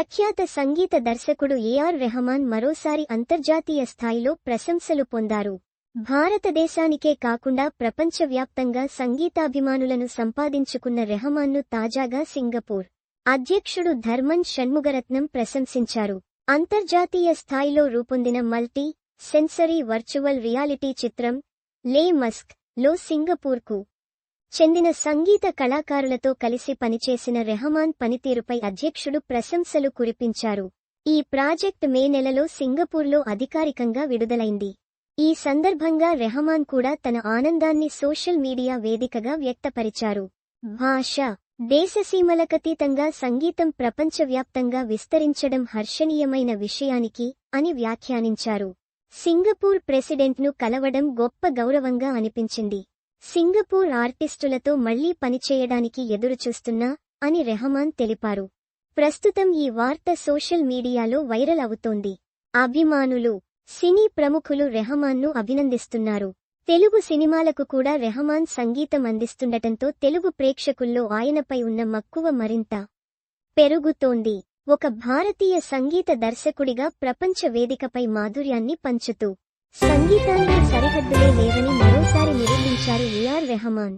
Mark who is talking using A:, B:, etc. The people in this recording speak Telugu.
A: ప్రఖ్యాత సంగీత దర్శకుడు ఏఆర్ రెహమాన్ మరోసారి అంతర్జాతీయ స్థాయిలో ప్రశంసలు పొందారు. భారతదేశానికే కాకుండా ప్రపంచవ్యాప్తంగా సంగీతాభిమానులను సంపాదించుకున్న రెహమాన్ను తాజాగా సింగపూర్ అధ్యక్షుడు ధర్మన్ షణ్ముగరత్నం ప్రశంసించారు. అంతర్జాతీయ స్థాయిలో రూపొందిన మల్టీ సెన్సరీ వర్చువల్ రియాలిటీ చిత్రం లే మస్క్లో సింగపూర్కు చెందిన సంగీత కళాకారులతో కలిసి పనిచేసిన రెహమాన్ పనితీరుపై అధ్యక్షుడు ప్రశంసలు కురిపించారు. ఈ ప్రాజెక్ట్ మే నెలలో సింగపూర్లో అధికారికంగా విడుదలైంది. ఈ సందర్భంగా రెహమాన్ కూడా తన ఆనందాన్ని సోషల్ మీడియా వేదికగా వ్యక్తపరిచారు. భాష దేశసీమలకతీతంగా సంగీతం ప్రపంచవ్యాప్తంగా విస్తరించడం హర్షణీయమైన విషయానికి అని వ్యాఖ్యానించారు. సింగపూర్ ప్రెసిడెంట్ను కలవడం గొప్ప గౌరవంగా అనిపించింది. సింగపూర్ ఆర్టిస్టులతో మళ్ళీ పనిచేయడానికి ఎదురుచూస్తున్నా అని రెహమాన్ తెలిపారు. ప్రస్తుతం ఈ వార్త సోషల్ మీడియాలో వైరల్ అవుతోంది. అభిమానులు సినీ ప్రముఖులు రెహమాన్ను అభినందిస్తున్నారు. తెలుగు సినిమాలకు కూడా రెహమాన్ సంగీతం అందిస్తుండటంతో తెలుగు ప్రేక్షకుల్లో ఆయనపై ఉన్న మక్కువ మరింత పెరుగుతోంది. ఒక భారతీయ సంగీత దర్శకుడిగా ప్రపంచ వేదికపై మాధుర్యాన్ని పంచుతూ సంగీతానికి సరిహద్దులే లేవని మరో నిర్మించారు ఏఆర్ రెహమాన్.